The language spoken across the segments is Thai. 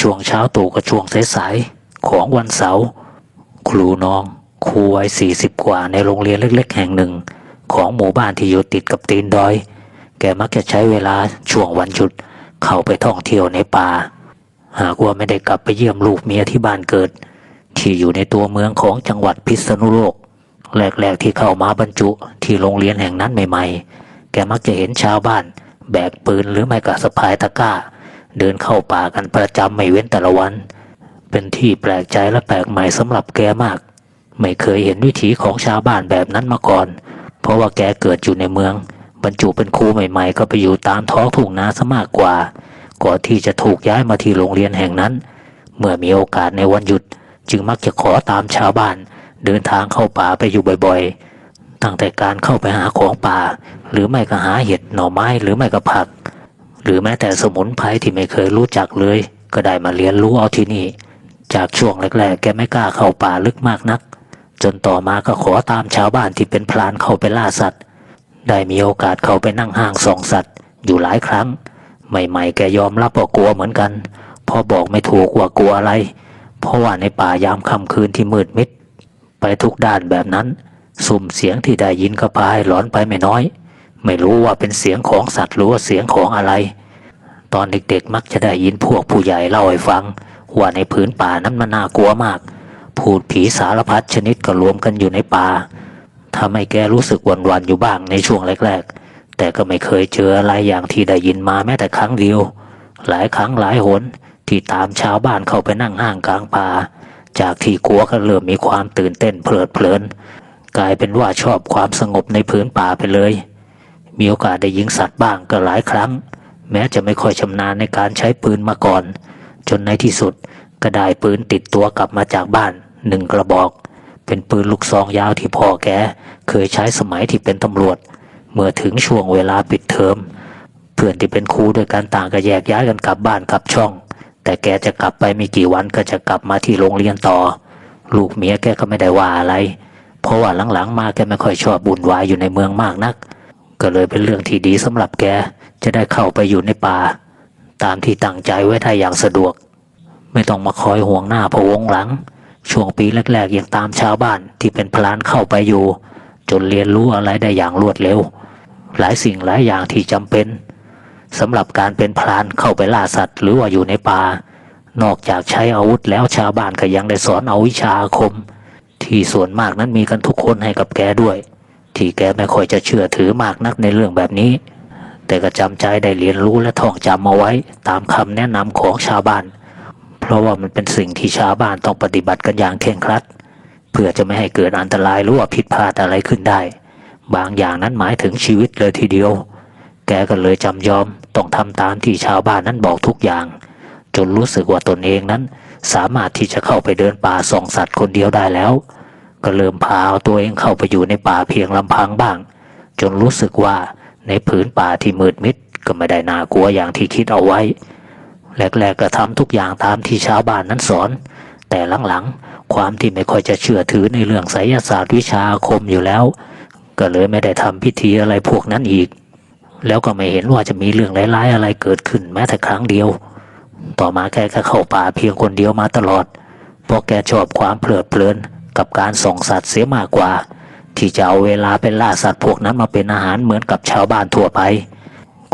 ช่วงเช้าตู่กับช่วงสายๆของวันเสาร์ครูน้องครูวัยสี่สิบกว่าในโรงเรียนเล็ก ๆ แห่งหนึ่ง ของหมู่บ้านที่อยู่ติดกับตีนดอย แกมักจะใช้เวลาช่วงวันหยุด เข้าไปท่องเที่ยวในป่า หากว่าไม่ได้กลับไปเยี่ยมลูกเมียที่บ้านเกิด ที่อยู่ในตัวเมืองของจังหวัดพิษณุโลกแรกๆที่เข้ามาบรรจุที่โรงเรียนแห่งนั้นใหม่ ๆ แกมักจะเห็นชาวบ้าน แบกปืนหรือไม่ก็สะพายตะกร้า เดินเข้าป่ากันประจำไม่เว้นแต่ละวัน เป็นที่แปลกใจและแปลกใหม่สำหรับแกมาก ไม่เคยเห็นวิถีของชาวบ้านแบบนั้นมาก่อน เพราะว่าแกเกิดอยู่ในเมือง บรรจุเป็นครูใหม่ๆ ก็ไปอยู่ตามท้องทุ่งนาซะมากกว่า ก่อนที่จะถูกย้ายมาที่โรงเรียนแห่งนั้น เมื่อมีโอกาสในวันหยุด จึงมักจะขอตามชาวบ้าน เดินทางเข้าป่าไปอยู่บ่อยๆ ตั้งแต่การเข้าไปหาของป่า หรือไม่ก็หาเห็ดหน่อไม้หรือไม่ก็ผัก หรือแม้แต่สมุนไพรที่ไม่เคยรู้จักเลย ก็ได้มาเรียนรู้เอาที่นี่ จากช่วงแรกๆ แกไม่กล้าเข้าป่าลึกมากนัก จนต่อมาก็ขอตามชาวบ้านที่เป็นพลานเข้าไปล่าสัตว์ ได้มีโอกาสเข้าไปนั่งห้างส่องสัตว์ อยู่หลายครั้ง ใหม่ๆ แกยอมรับว่ากลัวเหมือนกันพอบอกไม่ถูกว่ากลัวอะไร เพราะว่าในป่ายามค่ำคืนที่มืดมิด ไปทุกด้านแบบนั้น สุ่มเสียงที่ได้ยินก็พายหลอนไปไม่น้อย ไม่รู้ว่าเป็นเสียงของสัตว์หรือว่าเสียงของอะไร ตอนเด็กๆมักจะได้ยินพวกผู้ใหญ่เล่าให้ฟัง ว่าในผืนป่านั้นมันน่ากลัวมาก พูดผีสารพัดชนิดก็รวมกันอยู่ในป่าทำให้แกรู้สึกหวันๆอยู่บ้างในช่วงแรกๆ แต่ก็ไม่เคยเจออะไรอย่างที่ได้ยินมาแม้แต่ครั้งเดียว หลายครั้งหลายหนที่ตามชาวบ้านเข้าไปนั่งห้างกลางป่า จากที่กลัวก็เริ่มมีความตื่นเต้นเพลิดเพลิน กลายเป็นว่าชอบความสงบในพื้นป่าไปเลย มีโอกาสได้ยิงสัตว์บ้างก็หลายครั้ง แม้จะไม่ค่อยชำนาญในการใช้ปืนมาก่อน จนในที่สุดก็ได้ปืนติดตัวกลับมาจากบ้านหนึ่งกระบอก เป็นปืนลูกซองยาวที่พ่อแกเคยใช้สมัยที่เป็นตำรวจ เมื่อถึงช่วงเวลาปิดเทอมเพื่อนที่เป็นครูด้วยกันต่างก็แยกย้ายกันกลับบ้านกลับช่อง แต่แกจะกลับไปไม่กี่วันก็จะกลับมาที่โรงเรียนต่อ ลูกเมียแกก็ไม่ได้ว่าอะไร เพราะว่าหลังๆมาแกไม่ค่อยชอบบุญวายอยู่ในเมืองมากนัก ก็เลยเป็นเรื่องที่ดีสำหรับแกจะได้เข้าไปอยู่ในป่า ตามที่ตั้งใจไว้ได้อย่างสะดวก ไม่ต้องมาคอยห่วงหน้าพะวงหลัง ช่วงปีแรกๆยังตามชาวบ้านที่เป็นพลานเข้าไปอยู่ จนเรียนรู้อะไรได้อย่างรวดเร็ว หลายสิ่งหลายอย่างที่จำเป็นสำหรับการเป็นพลานเข้าไปล่าสัตว์ หรือว่าอยู่ในป่า นอกจากใช้อาวุธแล้วชาวบ้านก็ยังได้สอนเอาวิชาอาคม ที่ส่วนมากนั้นมีกันทุกคนให้กับแกด้วย ที่แกไม่ค่อยจะเชื่อถือมากนักในเรื่องแบบนี้ แต่ก็จำใจได้เรียนรู้และท่องจำเอาไว้ ตามคำแนะนำของชาวบ้าน เพราะว่ามันเป็นสิ่งที่ชาวบ้านต้องปฏิบัติกันอย่างเคร่งครัด เพื่อจะไม่ให้เกิดอันตรายหรือว่าผิดพลาดอะไรขึ้นได้ บางอย่างนั้นหมายถึงชีวิตเลยทีเดียว แกก็เลยจำยอมต้องทำตามที่ชาวบ้านนั้นบอกทุกอย่าง จนรู้สึกว่าตนเองนั้น สามารถที่จะเข้าไปเดินป่าส่องสัตว์คนเดียวได้แล้ว ก็เริ่มพาเอาตัวเองเข้าไปอยู่ในป่าเพียงลำพังบ้าง จนรู้สึกว่าในผืนป่าที่มืดมิดก็ไม่ได้น่ากลัวอย่างที่คิดเอาไว้ แรกๆก็ทำทุกอย่างตามที่ชาวบ้านนั้นสอน แต่หลังๆ ความที่ไม่ค่อยจะเชื่อถือในเรื่องไสยศาสตร์วิชาอาคมอยู่แล้ว ก็เลยไม่ได้ทำพิธีอะไรพวกนั้นอีก แล้วก็ไม่เห็นว่าจะมีเรื่องร้ายๆอะไรเกิดขึ้นแม้แต่ครั้งเดียว ต่อมาแกก็เข้าป่าเพียงคนเดียวมาตลอดเพราะแกชอบความเพลิดเพลิน กับการส่องสัตว์เสียมากกว่า ที่จะเอาเวลาไปล่าสัตว์พวกนั้นมาเป็นอาหารเหมือนกับชาวบ้านทั่วไป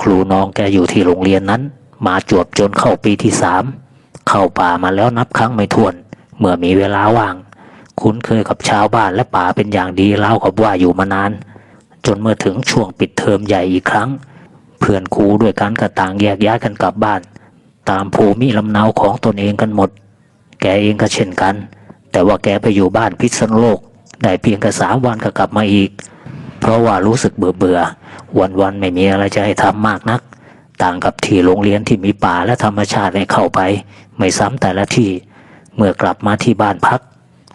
ครูน้องแกอยู่ที่โรงเรียนนั้น มาจวบจนเข้าปีที่สามเข้าป่ามาแล้วนับครั้งไม่ถ้วน เมื่อมีเวลาว่าง คุ้นเคยกับชาวบ้านและป่าเป็นอย่างดีเล่ากับว่าอยู่มานาน จนเมื่อถึงช่วงปิดเทอมใหญ่อีกครั้ง เพื่อนครูด้วยกันก็ต่างแยกย้ายกันกลับบ้าน ตามภูมิลำเนาของตนเองกันหมด แกเองก็เช่นกัน แต่ว่าแกไปอยู่บ้านพิษณุโลกได้เพียงแค่สามวันก็กลับมาอีก เพราะว่ารู้สึกเบื่อเบื่อวันวันๆไม่มีอะไรจะให้ทำมากนัก ต่างกับที่โรงเรียนที่มีป่าและธรรมชาติให้เข้าไป ไม่ซ้ำแต่ละที่ เมื่อกลับมาที่บ้านพัก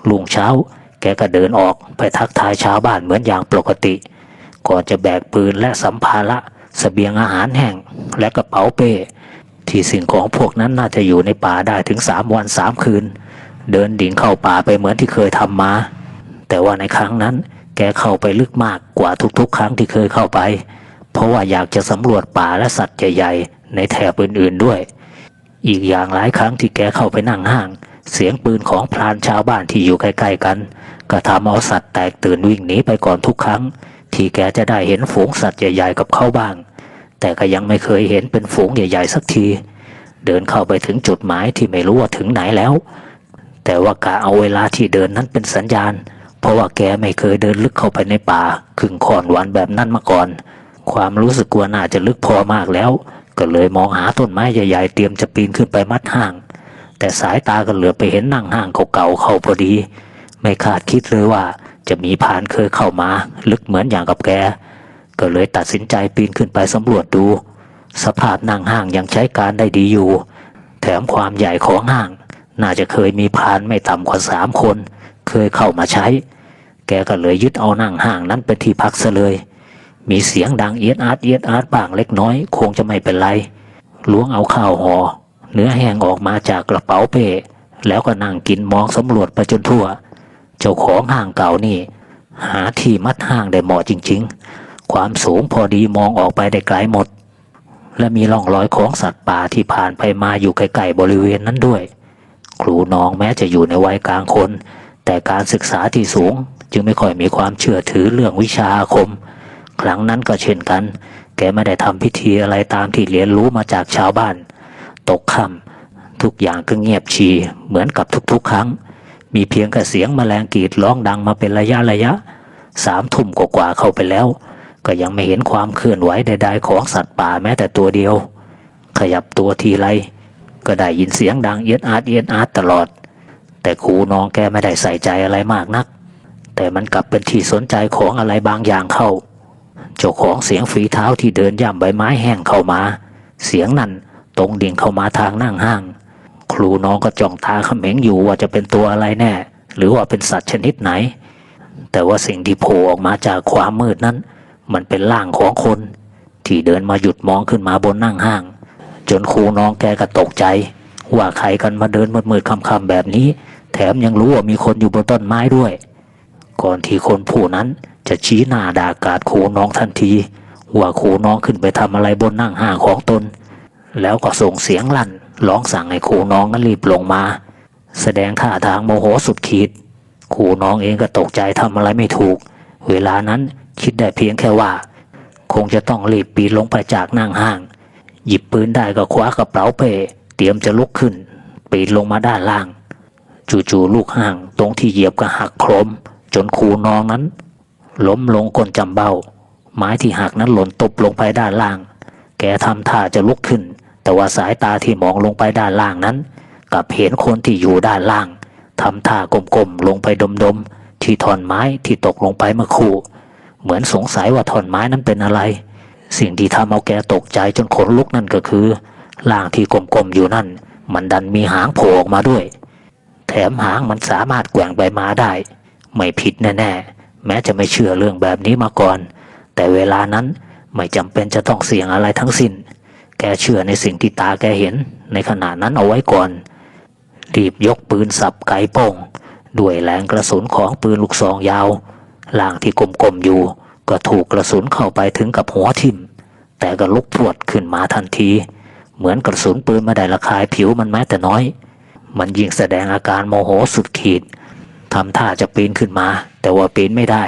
ลุงเช้า แกก็เดินออกไปทักทายชาวบ้านเหมือนอย่างปกติ ก่อนจะแบกปืนและสัมภาระเสบียงอาหารแห้งและกระเป๋าเป้ ที่สิ่งของพวกนั้นน่าจะอยู่ในป่าได้ถึงสามวันสามคืน เดินดิ่งเข้าป่าไปเหมือนที่เคยทำมา แต่ว่าในครั้งนั้น แกเข้าไปลึกมากกว่าทุกๆ ครั้งที่เคยเข้าไป เพราะว่าอยากจะสำรวจป่าและสัตว์ใหญ่ๆ ในแถบอื่นๆด้วย อีกอย่างหลายครั้งที่แกเข้าไปนั่งห้าง เสียงปืนของพรานชาวบ้านที่อยู่ใกล้ๆกันก็ทำเอาสัตว์แตกตื่นวิ่งหนีไปก่อนทุกครั้ง ที่แกจะได้เห็นฝูงสัตว์ใหญ่ๆกับเขาบ้าง แต่ก็ยังไม่เคยเห็นเป็นฝูงใหญ่ๆสักที เดินเข้าไปถึงจุดหมายที่ไม่รู้ว่าถึงไหนแล้ว แต่ว่ากะเอาเวลาที่เดินนั้นเป็นสัญญาณ เพราะว่าแกไม่เคยเดินลึกเข้าไปในป่าครึ่งคอนหวันแบบนั้นมาก่อน ความรู้สึกกลัวน่าจะลึกพอมากแล้ว ก็เลยมองหาต้นไม้ใหญ่ๆเตรียมจะปีนขึ้นไปมัดห่าง แต่สายตาก็เหลือไปเห็นนั่งห่างเก่าๆเข้าพอดี ไม่คาดคิดเลยว่าจะมีพานเคยเข้ามา ลึกเหมือนอย่างกับแก ก็เลยตัดสินใจปีนขึ้นไปสำรวจดู สภาพนั่งห่างยังใช้การได้ดีอยู่ แถมความใหญ่ของห่าง น่าจะเคยมีพานไม่ต่ำกว่าสามคน เคยเข้ามาใช้ แกก็เลยยึดเอานั่งห่างนั้นเป็นที่พักซะเลย มีเสียงดังเอียดอาร์ตเอียดอาร์ตบ้างเล็กน้อย คงจะไม่เป็นไรล้วงเอาข้าวห่อเนื้อแห้งออกมาจากกระเป๋าเป้แล้วก็นั่งกินมองสำรวจไปจนทั่ว เจ้าของห้างเก่านี่ หาที่มัดห้างได้เหมาะจริง ๆ ความสูงพอดีมองออกไปได้ไกลหมด และมีร่องรอยของสัตว์ป่าที่ผ่านไปมาอยู่ใกล้ๆบริเวณนั้นด้วย ครูน้องแม้จะอยู่ในวัยกลางคน แต่การศึกษาที่สูงจึงไม่ค่อยมีความเชื่อถือเรื่องวิชาอาคม ครั้งนั้นก็เช่นกัน แกไม่ได้ทำพิธีอะไรตามที่เรียนรู้มาจากชาวบ้าน ตกค่ำทุกอย่างก็เงียบชีเหมือนกับทุกๆ ครั้ง มีเพียงแค่เสียงแมลงกรีดร้องดังมาเป็นระยะระยะสามทุ่มกว่าเข้าไปแล้ว ก็ยังไม่เห็นความเคลื่อนไหวใดๆของสัตว์ป่าแม้แต่ตัวเดียว ขยับตัวทีไร ก็ได้ยินเสียงดังเอียดอาร์ตเอียดอาร์ตตลอด แต่ครูน้องแกไม่ได้ใส่ใจอะไรมากนัก แต่มันกลับเป็นที่สนใจของอะไรบางอย่างเข้า เจ้าของเสียงฝีเท้าที่เดินย่ำใบไม้แห้งเข้ามา เสียงนั้นตรงดิ่งเข้ามาทางนั่งห้าง ครูน้องก็จ้องตาเขม็งอยู่ว่าจะเป็นตัวอะไรแน่ หรือว่าเป็นสัตว์ชนิดไหน แต่ว่าสิ่งที่โผล่ออกมาจากความมืดนั้น มันเป็นร่างของคน ที่เดินมาหยุดมองขึ้นมาบนนั่งห้าง จนครูน้องแกก็ตกใจ ว่าใครกันมาเดินมืดๆค่ำๆแบบนี้ แถมยังรู้ว่ามีคนอยู่บนต้นไม้ด้วย ก่อนที่คนผู้นั้นจะชี้หน้าด่ากาดครูน้องทันที ว่าครูน้องขึ้นไปทำอะไรบนนั่งห้างของตน แล้วก็ส่งเสียงลั่นร้องสั่งให้ครูน้องนั้นรีบลงมา แสดงท่าทางโมโหสุดขีดครูน้องเองก็ตกใจทำอะไรไม่ถูก เวลานั้นคิดได้เพียงแค่ว่า คงจะต้องรีบปีนลงไปจากนั่งห้าง หยิบปืนได้ก็คว้ากระเป๋าเป้เตรียมจะลุกขึ้นปีนลงมาด้านล่าง จู่ๆลูกห้างตรงที่เหยียบก็หักโครม จนครูน้องนั้น ล้มลงก้นจำเบ้า ไม้ที่หักนั้นหล่นตกลงไปด้านล่าง แกทำท่าจะลุกขึ้น แต่ว่าสายตาที่มองลงไปด้านล่างนั้นกับเห็นคนที่อยู่ด้านล่างทำท่ากลมๆลงไปดมๆที่ท่อนไม้ที่ตกลงไปเมื่อคู่ เหมือนสงสัยว่าท่อนไม้นั้นเป็นอะไร สิ่งที่ทำเอาแกตกใจจนขนลุกนั่นก็คือร่างที่กลมๆอยู่นั่น มันดันมีหางโผล่ออกมาด้วย แถมหางมันสามารถแกว่งไปมาได้ ไม่ผิดแน่ๆ แม้จะไม่เชื่อเรื่องแบบนี้มาก่อน แต่เวลานั้นไม่จำเป็นจะต้องเสี่ยงอะไรทั้งสิน้น แกเชื่อในสิ่งที่ตาแกเห็น ในขณะนั้นเอาไว้ก่อนรีบยกปืนสับไกโป้งด้วยแรงกระสุนของปืนลูกซองยาวล่างที่กลมๆอยู่ ก็ถูกกระสุนเข้าไปถึงกับหัวทิ่มแต่ก็ลุกพรวดขึ้นมาทันที เหมือนกระสุนปืนไม่ได้ระคายผิวมันแม้แต่น้อย มันยิ่งแสดงอาการโมโหสุดขีดทำท่าจะปีนขึ้นมา แต่ว่าปีนไม่ได้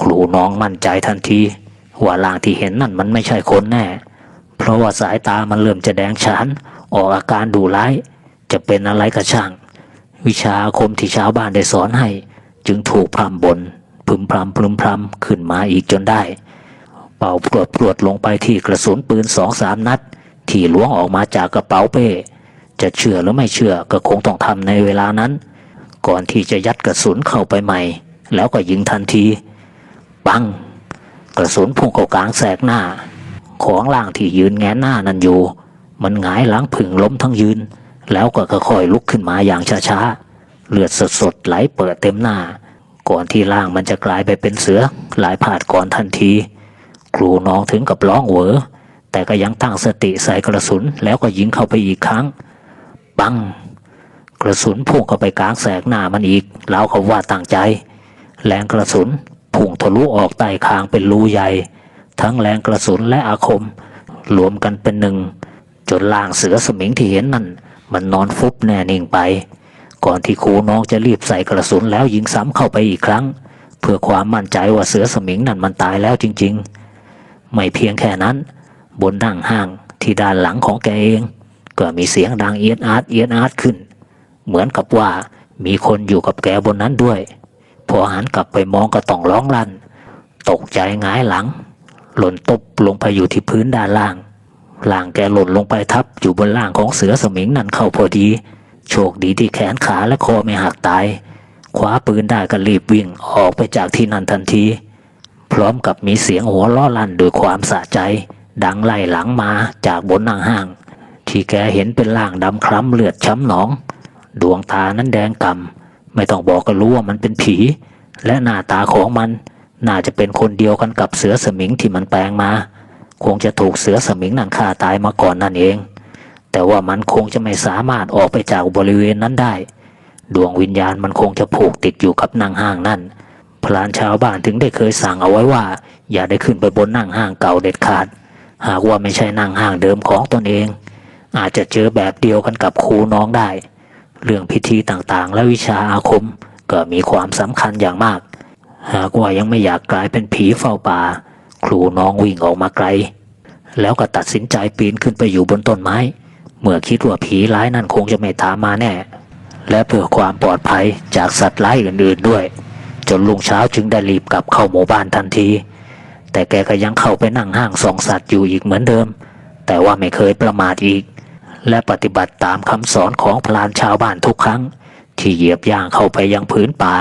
ครูน้องมั่นใจทันที ว่าร่างที่เห็นนั่นมันไม่ใช่คนแน่ เพราะว่าสายตามันเริ่มจะแดงฉานออกอาการดูร้าย จะเป็นอะไรก็ช่าง วิชาอาคมที่ชาวบ้านได้สอนให้ จึงถูกพรำบน พึมพรำพึมพรำขึ้นมาอีกจนได้ เป่าปลวดปลวดลงไปที่กระสุนปืนสองสามนัด ที่ล้วงออกมาจากกระเป๋าเป้ จะเชื่อหรือไม่เชื่อก็คงต้องทำในเวลานั้น ก่อนที่จะยัดกระสุนเข้าไปใหม่ แล้วก็ยิงทันที ปัง กระสุนพุ่งเข้ากลางแสกหน้า ของล่างที่ยืนแงนหน้านั่นอยู่ มันหงายหลังผึ่งล้มทั้งยืน แล้วก็ค่อยๆลุกขึ้นมาอย่างช้าๆเลือดสดๆไหลเปิดเต็มหน้า ก่อนที่ร่างมันจะกลายไปเป็นเสือ หลายผาดก่อนทันที ครูน้องถึงกับร้องเหวอแต่ก็ยังตั้งสติใส่กระสุนแล้วก็ยิงเข้าไปอีกครั้ง ปัง กระสุนพุ่งเข้าไปกลางแสกหน้ามันอีกแล้วเขาว่าตั้งใจ แรงกระสุนพุ่งทะลุออกใต้คางเป็นรูใหญ่ ทั้งแรงกระสุนและอาคม รวมกันเป็นหนึ่ง จนล่างเสือสมิงที่เห็นนั่นมันนอนฟุบแน่นิ่งไป ก่อนที่ครูน้องจะรีบใส่กระสุนแล้วยิงซ้ำเข้าไปอีกครั้ง เพื่อความมั่นใจว่าเสือสมิงนั่นมันตายแล้วจริง ๆ ไม่เพียงแค่นั้น บนดั้งห้างที่ด้านหลังของแกเอง ก็มีเสียงดังเอียดอาร์ตเอียดอาร์ตขึ้น เหมือนกับว่ามีคนอยู่กับแกบนนั้นด้วย พอหันกลับไปมองก็ต้องร้องลั่น ตกใจงายหลัง หล่นตบลงไปอยู่ที่พื้นด้านล่างล่างแกหล่นลงไปทับอยู่บนล่างของเสือสมิงนั่นเข้าพอดี โชคดีที่แขนขาและคอไม่หักตายคว้าปืนได้ก็รีบวิ่งออกไปจากที่นั่นทันที พร้อมกับมีเสียงหัวล้อลั่นด้วยความสะใจ ดังไล่หลังมาจากบนหนั่งห้าง ที่แกเห็นเป็นล่างดำคล้ำเลือดช้ำหนอง ดวงตานั้นแดงกำไม่ต้องบอกก็รู้ว่ามันเป็นผี และหน้าตาของมัน น่าจะเป็นคนเดียวกันกับเสือสมิงที่มันแปลงมา คงจะถูกเสือสมิงนั่นฆ่าตายมาก่อนนั่นเอง แต่ว่ามันคงจะไม่สามารถออกไปจากบริเวณนั้นได้ ดวงวิญญาณมันคงจะผูกติดอยู่กับนางห้างนั่น พลานชาวบ้านถึงได้เคยสั่งเอาไว้ว่า อย่าได้ขึ้นไปบนนั่งห้างเก่าเด็ดขาด หากว่าไม่ใช่นั่งห้างเดิมของตนเอง อาจจะเจอแบบเดียวกันกับครูน้องได้ เรื่องพิธีต่างๆ และวิชาอาคมก็มีความสำคัญอย่างมาก หากว่ายังไม่อยากกลายเป็นผีเฝ้าป่า ครูน้องวิ่งออกมาไกล แล้วก็ตัดสินใจปีนขึ้นไปอยู่บนต้นไม้ เมื่อคิดว่าผีร้ายนั่นคงจะไม่ตามมาแน่ และเพื่อความปลอดภัยจากสัตว์ร้ายอื่นๆด้วย จนลุงเช้าจึงได้รีบกลับเข้าหมู่บ้านทันที แต่แกก็ยังเข้าไปนั่งห้างสองสัตว์อยู่อีกเหมือนเดิม แต่ว่าไม่เคยประมาทอีก และปฏิบัติตามคำสอนของพลานชาวบ้านทุกครั้ง ที่เหยียบย่างเข้าไปยังพื้นป่า